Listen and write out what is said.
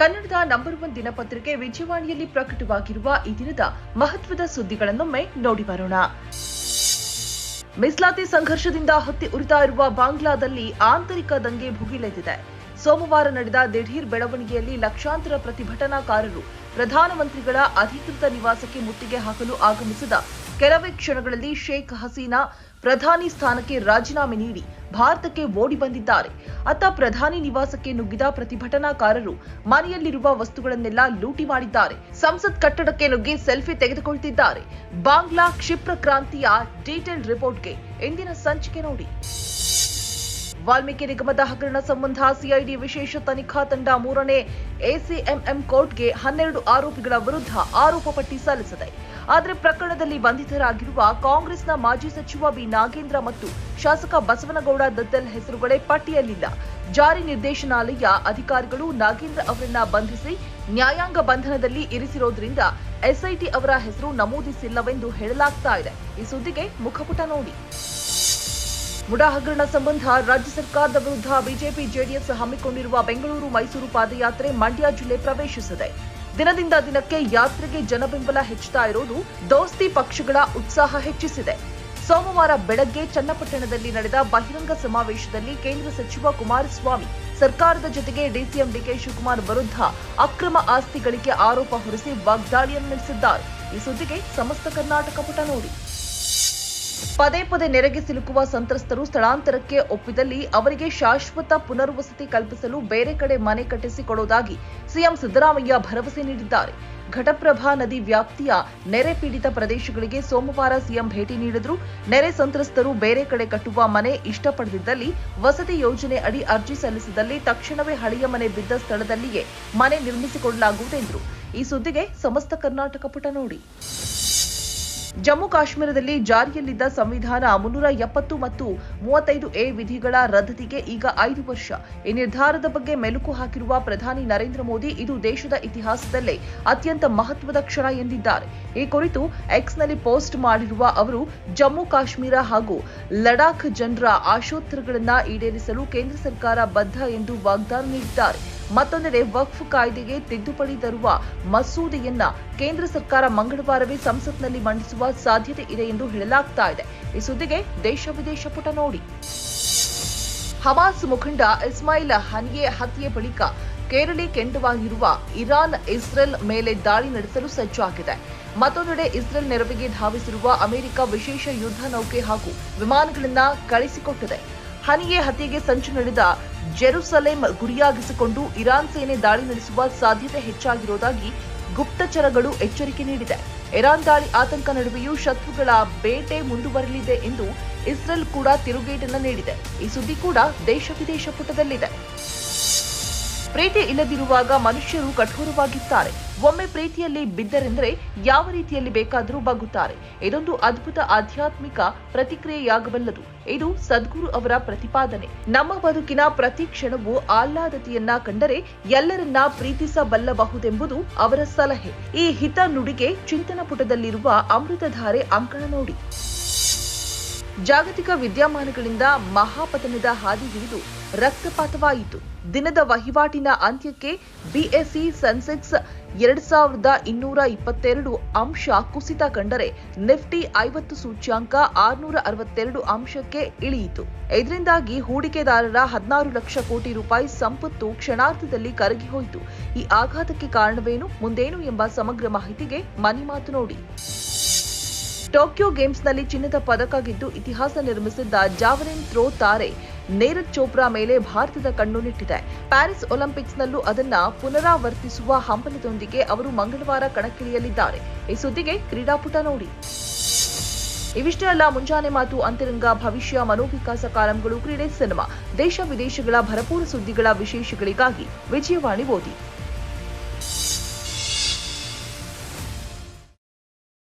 ಕನ್ನಡದ number one ದಿನಪತ್ರಿಕೆ ವಿಜಯವಾಣಿಯಲ್ಲಿ ಪ್ರಕಟವಾಗಿರುವ ಈ ದಿನದ ಮಹತ್ವದ ಸುದ್ದಿಗಳನ್ನೊಮ್ಮೆ ನೋಡಿ ಬರೋಣ. ಮೀಸಲಾತಿ ಸಂಘರ್ಷದಿಂದ ಹೊತ್ತಿ ಉರಿತಾ ಇರುವ ಬಾಂಗ್ಲಾದಲ್ಲಿ ಆಂತರಿಕ ದಂಗೆ ಭುಗಿಲೆದಿದೆ ಸೋಮವಾರ ನಡೆದ ದಿಢೀರ್ ಬೆಳವಣಿಗೆಯಲ್ಲಿ ಲಕ್ಷಾಂತರ ಪ್ರತಿಭಟನಾಕಾರರು ಪ್ರಧಾನಮಂತ್ರಿಗಳ ಅಧಿಕೃತ ನಿವಾಸಕ್ಕೆ ಮುತ್ತಿಗೆ ಹಾಕಲು ಆಗಮಿಸಿದ ಕೆಲವೇ ಕ್ಷಣಗಳಲ್ಲಿ ಶೇಖ್ ಹಸೀನಾ ಪ್ರಧಾನಿ ಸ್ಥಾನಕ್ಕೆ ರಾಜೀನಾಮೆ ನೀಡಿ ಭಾರತಕ್ಕೆ ಓಡಿ ಬಂದಿದ್ದಾರೆ. ಅತ್ತ ಪ್ರಧಾನಿ ನಿವಾಸಕ್ಕೆ ನುಗ್ಗಿದ ಪ್ರತಿಭಟನಾಕಾರರು ಮನೆಯಲ್ಲಿರುವ ವಸ್ತುಗಳನ್ನೆಲ್ಲ ಲೂಟಿ ಮಾಡಿದ್ದಾರೆ. ಸಂಸತ್ ಕಟ್ಟಡಕ್ಕೆ ನುಗ್ಗಿ ಸೆಲ್ಫಿ ತೆಗೆದುಕೊಳ್ತಿದ್ದಾರೆ. ಬಾಂಗ್ಲಾ ಕ್ಷಿಪ್ರ ಕ್ರಾಂತಿಯ ಡೀಟೇಲ್ ರಿಪೋರ್ಟ್ಗೆ ಇಂದಿನ ಸಂಚಿಕೆ ನೋಡಿ. ವಾಲ್ಮೀಕಿ ನಿಗಮದ ಹಗರಣ ಸಂಬಂಧ ಸಿಐಡಿ ವಿಶೇಷ ತನಿಖಾ ತಂಡ ಮೂರನೇ ಎಸಿಎಂಎಂ ಕೋರ್ಟ್ಗೆ ಹನ್ನೆರಡು ಆರೋಪಿಗಳ ವಿರುದ್ಧ ಆರೋಪ ಪಟ್ಟಿ ಸಲ್ಲಿಸಿದೆ. ಆದರೆ ಪ್ರಕರಣದಲ್ಲಿ ಬಂಧಿತರಾಗಿರುವ ಕಾಂಗ್ರೆಸ್ನ ಮಾಜಿ ಸಚಿವ ಬಿ ನಾಗೇಂದ್ರ ಮತ್ತು ಶಾಸಕ ಬಸವನಗೌಡ ದದ್ದಲ್ ಹೆಸರುಗಳೇ ಪಟ್ಟಿಯಲ್ಲಿಲ್ಲ. ಜಾರಿ ನಿರ್ದೇಶನಾಲಯ ಅಧಿಕಾರಿಗಳು ನಾಗೇಂದ್ರ ಅವರನ್ನ ಬಂಧಿಸಿ ನ್ಯಾಯಾಂಗ ಬಂಧನದಲ್ಲಿ ಇರಿಸಿರೋದ್ರಿಂದ ಎಸ್ಐಟಿ ಅವರ ಹೆಸರು ನಮೂದಿಸಿಲ್ಲವೆಂದು ಹೇಳಲಾಗ್ತಾ ಇದೆ. ಈ ಸುದ್ದಿಗೆ ಮುಖಪುಟ ನೋಡಿ. ಮುಡಾ ಹಗರಣ ಸಂಬಂಧ ರಾಜ್ಯ ಸರ್ಕಾರದ ವಿರುದ್ಧ ಬಿಜೆಪಿ ಜೆಡಿಎಸ್ ಹಮ್ಮಿಕೊಂಡಿರುವ ಬೆಂಗಳೂರು ಮೈಸೂರು ಪಾದಯಾತ್ರೆ ಮಂಡ್ಯ ಜಿಲ್ಲೆ ಪ್ರವೇಶಿಸಿದೆ. ದಿನದಿಂದ ದಿನಕ್ಕೆ ಯಾತ್ರೆಗೆ ಜನಬೆಂಬಲ ಹೆಚ್ಚುತ್ತಾ ಇರೋದು ದೋಸ್ತಿ ಪಕ್ಷಗಳ ಉತ್ಸಾಹ ಹೆಚ್ಚಿಸಿದೆ. ಸೋಮವಾರ ಬೆಳಗ್ಗೆ ಚನ್ನಪಟ್ಟಣದಲ್ಲಿ ನಡೆದ ಬಹಿರಂಗ ಸಮಾವೇಶದಲ್ಲಿ ಕೇಂದ್ರ ಸಚಿವ ಕುಮಾರಸ್ವಾಮಿ, ಸರ್ಕಾರದ ಜೊತೆಗೆ ಡಿಸಿಎಂ ಡಿಕೆ ಶಿವಕುಮಾರ್ ವಿರುದ್ಧ ಅಕ್ರಮ ಆಸ್ತಿ ಗಳಿಕೆ ಆರೋಪ ಹೊರಿಸಿ ವಾಗ್ದಾಳಿಯನ್ನು ನಡೆಸಿದ್ದಾರೆ. ಈ ಸುದ್ದಿಗೆ ಸಮಸ್ತ ಕರ್ನಾಟಕ ಪುಟ ನೋಡಿ. ಪದೇ ಪದೇ ನೆರೆಗೆ ಸಿಲುಕುವ ಸಂತ್ರಸ್ತರು ಸ್ಥಳಾಂತರಕ್ಕೆ ಒಪ್ಪಿದಲ್ಲಿ ಅವರಿಗೆ ಶಾಶ್ವತ ಪುನರ್ವಸತಿ ಕಲ್ಪಿಸಲು ಬೇರೆ ಕಡೆ ಮನೆ ಕಟ್ಟಿಸಿಕೊಡುವುದಾಗಿ ಸಿಎಂ ಸಿದ್ದರಾಮಯ್ಯ ಭರವಸೆ ನೀಡಿದ್ದಾರೆ. ಘಟಪ್ರಭಾ ನದಿ ವ್ಯಾಪ್ತಿಯ ನೆರೆ ಪೀಡಿತ ಪ್ರದೇಶಗಳಿಗೆ ಸೋಮವಾರ ಸಿಎಂ ಭೇಟಿ ನೀಡಿದ್ರು. ನೆರೆ ಸಂತ್ರಸ್ತರು ಬೇರೆ ಕಡೆ ಕಟ್ಟುವ ಮನೆ ಇಷ್ಟಪಡದಿದ್ದಲ್ಲಿ ವಸತಿ ಯೋಜನೆ ಅಡಿ ಅರ್ಜಿ ಸಲ್ಲಿಸಿದಲ್ಲಿ ತಕ್ಷಣವೇ ಹಳೆಯ ಮನೆ ಬಿದ್ದ ಸ್ಥಳದಲ್ಲಿಯೇ ಮನೆ ನಿರ್ಮಿಸಿಕೊಡಲಾಗುವುದೆಂದರು ಈ ಸುದ್ದಿಗೆ ಸಮಸ್ತ ಕರ್ನಾಟಕ ಪುಟ ನೋಡಿ. ಜಮ್ಮು ಕಾಶ್ಮೀರದಲ್ಲಿ ಜಾರಿಯಲ್ಲಿದ್ದ ಸಂವಿಧಾನ ಮುನ್ನೂರ ಎಪ್ಪತ್ತು ಮತ್ತು ಮೂವತ್ತೈದು ಎ ವಿಧಿಗಳ ರದ್ದತಿಗೆ ಈಗ ಐದು ವರ್ಷ. ಈ ನಿರ್ಧಾರದ ಬಗ್ಗೆ ಮೆಲುಕು ಹಾಕಿರುವ ಪ್ರಧಾನಿ ನರೇಂದ್ರ ಮೋದಿ ಇದು ದೇಶದ ಇತಿಹಾಸದಲ್ಲೇ ಅತ್ಯಂತ ಮಹತ್ವದ ಕ್ಷಣ ಎಂದಿದ್ದಾರೆ. ಈ ಕುರಿತು ಎಕ್ಸ್ನಲ್ಲಿ ಪೋಸ್ಟ್ ಮಾಡಿರುವ ಅವರು, ಜಮ್ಮು ಕಾಶ್ಮೀರ ಹಾಗೂ ಲಡಾಖ್ ಜನರ ಆಶೋತ್ತರಗಳನ್ನು ಈಡೇರಿಸಲು ಕೇಂದ್ರ ಸರ್ಕಾರ ಬದ್ಧ ಎಂದು ವಾಗ್ದಾನ ನೀಡಿದ್ದಾರೆ. ಮತ್ತೊಂದೆಡೆ ವಕ್ಫ್ ಕಾಯ್ದೆಗೆ ತಿದ್ದುಪಡಿ ತರುವ ಮಸೂದೆಯನ್ನ ಕೇಂದ್ರ ಸರ್ಕಾರ ಮಂಗಳವಾರವೇ ಸಂಸತ್ನಲ್ಲಿ ಮಂಡಿಸುವ ಸಾಧ್ಯತೆ ಇದೆ ಎಂದು ಹೇಳಲಾಗ್ತಾ ಇದೆ. ಈ ಸುದ್ದಿಗೆ ದೇಶ ವಿದೇಶ ಪುಟ ನೋಡಿ. ಹಮಾಸ್ ಮುಖಂಡ ಇಸ್ಮಾಯಿಲ್ ಹನಿಯೆ ಹತ್ಯೆ ಬಳಿಕ ಕೇರಳಿ ಕೆಂಡವಾಗಿರುವ ಇರಾನ್ ಇಸ್ರೇಲ್ ಮೇಲೆ ದಾಳಿ ನಡೆಸಲು ಸಜ್ಜಾಗಿದೆ ಮತ್ತೊಂದೆಡೆ ಇಸ್ರೇಲ್ ನೆರವಿಗೆ ಧಾವಿಸಿರುವ ಅಮೆರಿಕ ವಿಶೇಷ ಯುದ್ಧ ನೌಕೆ ಹಾಗೂ ವಿಮಾನಗಳನ್ನ ಕಳಿಸಿಕೊಟ್ಟಿದೆ. ಹನಿಯೆ ಹತ್ಯೆಗೆ ಸಂಚು ನಡೆದ ಜೆರುಸಲೇಂ ಗುರಿಯಾಗಿಸಿಕೊಂಡು ಇರಾನ್ ಸೇನೆ ದಾಳಿ ನಡೆಸುವ ಸಾಧ್ಯತೆ ಹೆಚ್ಚಾಗಿರುವುದಾಗಿ ಗುಪ್ತಚರಗಳು ಎಚ್ಚರಿಕೆ ನೀಡಿದೆ. ಇರಾನ್ ದಾಳಿ ಆತಂಕ ನಡುವೆಯೂ ಶತ್ರುಗಳ ಬೇಟೆ ಮುಂದುವರಲಿದೆ ಎಂದು ಇಸ್ರೇಲ್ ಕೂಡ ತಿರುಗೇಟನ್ನು ನೀಡಿದೆ. ಈ ಸುದ್ದಿ ಕೂಡ ದೇಶ ವಿದೇಶ ಪುಟದಲ್ಲಿದೆ. ಪ್ರೀತಿ ಇಲ್ಲದಿರುವಾಗ ಮನುಷ್ಯರು ಕಠೋರವಾಗಿರ್ತಾರೆ ಒಮ್ಮೆ ಪ್ರೀತಿಯಲ್ಲಿ ಬಿದ್ದರೆಂದರೆ ಯಾವ ರೀತಿಯಲ್ಲಿ ಬೇಕಾದರೂ ಬಗ್ಗುತ್ತಾರೆ. ಇದೊಂದು ಅದ್ಭುತ ಆಧ್ಯಾತ್ಮಿಕ ಪ್ರತಿಕ್ರಿಯೆಯಾಗಬಲ್ಲದು. ಇದು ಸದ್ಗುರು ಅವರ ಪ್ರತಿಪಾದನೆ. ನಮ್ಮ ಬದುಕಿನ ಪ್ರತಿ ಕ್ಷಣವೂ ಆಹ್ಲಾದತೆಯನ್ನ ಕಂಡರೆ ಎಲ್ಲರನ್ನ ಪ್ರೀತಿಸಬಲ್ಲಬಹುದೆಂಬುದು ಅವರ ಸಲಹೆ. ಈ ಹಿತ ನುಡಿಗೆ ಚಿಂತನ ಪುಟದಲ್ಲಿರುವ ಅಮೃತಧಾರೆ ಅಂಕಣ ನೋಡಿ. ಜಾಗತಿಕ ವಿದ್ಯಮಾನಗಳಿಂದ ಮಹಾಪತನದ ಹಾದಿ ಹಿಡಿದು ರಕ್ತಪಾತವಾಯಿತು. ದಿನದ ವಹಿವಾಟಿನ ಅಂತ್ಯಕ್ಕೆ ಬಿಎಸ್ಇ ಸೆನ್ಸೆಕ್ಸ್ ಎರಡ್ ಸಾವಿರದ ಇನ್ನೂರ ಇಪ್ಪತ್ತೆರಡು ಅಂಶ ಕುಸಿತ ಕಂಡರೆ ನಿಫ್ಟಿ ಐವತ್ತು ಸೂಚ್ಯಾಂಕ ಆರುನೂರ ಅರವತ್ತೆರಡು ಅಂಶಕ್ಕೆ ಇಳಿಯಿತು. ಇದರಿಂದಾಗಿ ಹೂಡಿಕೆದಾರರ ಹದಿನಾರು ಲಕ್ಷ ಕೋಟಿ ರೂಪಾಯಿ ಸಂಪತ್ತು ಕ್ಷಣಾರ್ಧದಲ್ಲಿ ಕರಗಿ ಹೋಯಿತು. ಈ ಆಘಾತಕ್ಕೆ ಕಾರಣವೇನು, ಮುಂದೇನು ಎಂಬ ಸಮಗ್ರ ಮಾಹಿತಿಗೆ ಮನಿ ಮಾತು ನೋಡಿ. ಟೋಕಿಯೋ ಗೇಮ್ಸ್ನಲ್ಲಿ ಚಿನ್ನದ ಪದಕ ಗೆದ್ದು ಇತಿಹಾಸ ನಿರ್ಮಿಸಿದ್ದ ಜಾವರಿನ್ ಥ್ರೋ ತಾರೆ ನೀರಜ್ ಚೋಪ್ರಾ ಮೇಲೆ ಭಾರತದ ಕಣ್ಣು ನೆಟ್ಟಿದೆ ಪ್ಯಾರಿಸ್ ಒಲಿಂಪಿಕ್ಸ್ನಲ್ಲೂ ಅದನ್ನ ಪುನರಾವರ್ತಿಸುವ ಹಂಬಲದೊಂದಿಗೆ ಅವರು ಮಂಗಳವಾರ ಕಣಕ್ಕಿಳಿಯಲಿದ್ದಾರೆ. ಈ ಸುದ್ದಿಗೆ ಕ್ರೀಡಾಪುಟ ನೋಡಿ. ಇವಿಷ್ಟೇ ಅಲ್ಲ, ಮುಂಜಾನೆ ಮಾತು, ಅಂತರಂಗ, ಭವಿಷ್ಯ, ಮನೋವಿಕಾಸ ಕಾಲಂಗಳು, ಕ್ರೀಡೆ, ಸಿನಿಮಾ, ದೇಶ ವಿದೇಶಗಳ ಭರಪೂರ ಸುದ್ದಿಗಳ ವಿಶೇಷಗಳಿಗಾಗಿ ವಿಜಯವಾಣಿ ಓದಿ.